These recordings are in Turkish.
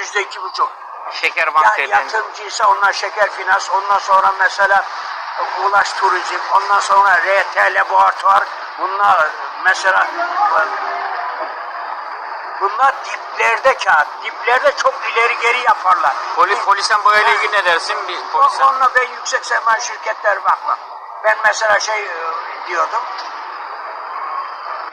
yüzde iki buçuk. Şeker Ya, bankelerinin yatırımcıysa onlar şeker finans, ondan sonra mesela e, Ulaş Turizm, ondan sonra RT Laboratuvar, bunlar mesela bunlar diplerde kağıt, diplerde çok ileri geri yaparlar. Poli, polisen boyayla ilgili ne dersin? Bir polisen. Onunla ben yüksek sermaye şirketler bakmam. Ben mesela şey e, diyordum,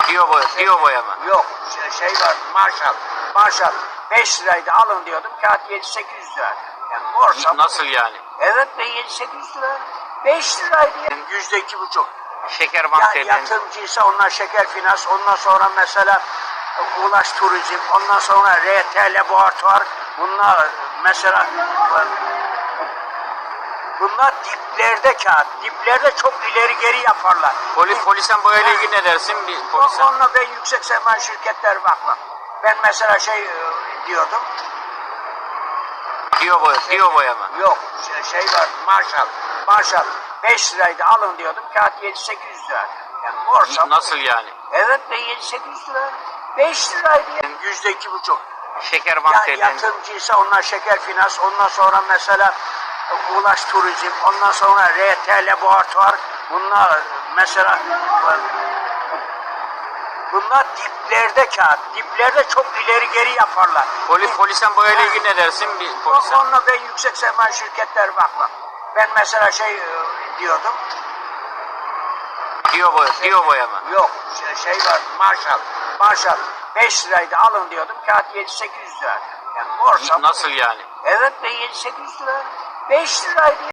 Diyor boya, diyor boyama. yok şey, şey var, Marshall, Marshall 5 liraydı alın diyordum, kağıt 7-800 lira. Yani borsa Nasıl yani? Evet be 7-800 lira. 5 liraydı ya. Yüzde iki buçuk. Şeker Ya, bankelerinin yatırımcıysa onlar şeker finans, ondan sonra mesela e, Ulaş Turizm, ondan sonra RT Laboratuvar, bunlar e, mesela e, bunlar diplerde kağıt, diplerde çok ileri geri yaparlar. Poli, polisen boyayla ilgili ne dersin? Bir O- polisen. Onunla ben yüksek sermaye şirketler bakmam. Ben mesela şey e, diyordum, Diyor boya, diyor boyama. Yok şey, şey var Marshall. Marshall 5 liraydı alın diyordum kağıt 7-800 lira. Yani borsa Nasıl yani? Evet be 7-800 lira. 5 liraydı ya. Yüzde iki buçuk. Şeker Ya, bankelerinin yatırımcıysa onlar şeker finans ondan sonra mesela Ulaş Turizm ondan sonra RT Laboratuvar bunlar mesela bunlar diplerde kağıt diplerde çok ileri geri yaparlar. Poli, polisen boyayla ilgili ne dersin? Bir O- polisen. Onunla ben yüksek sermaye şirketler bakmam. Ben mesela şey e, diyordum, Diyor boya, diyor boyama. yok şey, şey var Marshall, Marshall 5 liraydı alın diyordum kağıt 7-800 lira. Yani borsa Nasıl yani? Evet be 7-800 lira. 5 liraydı.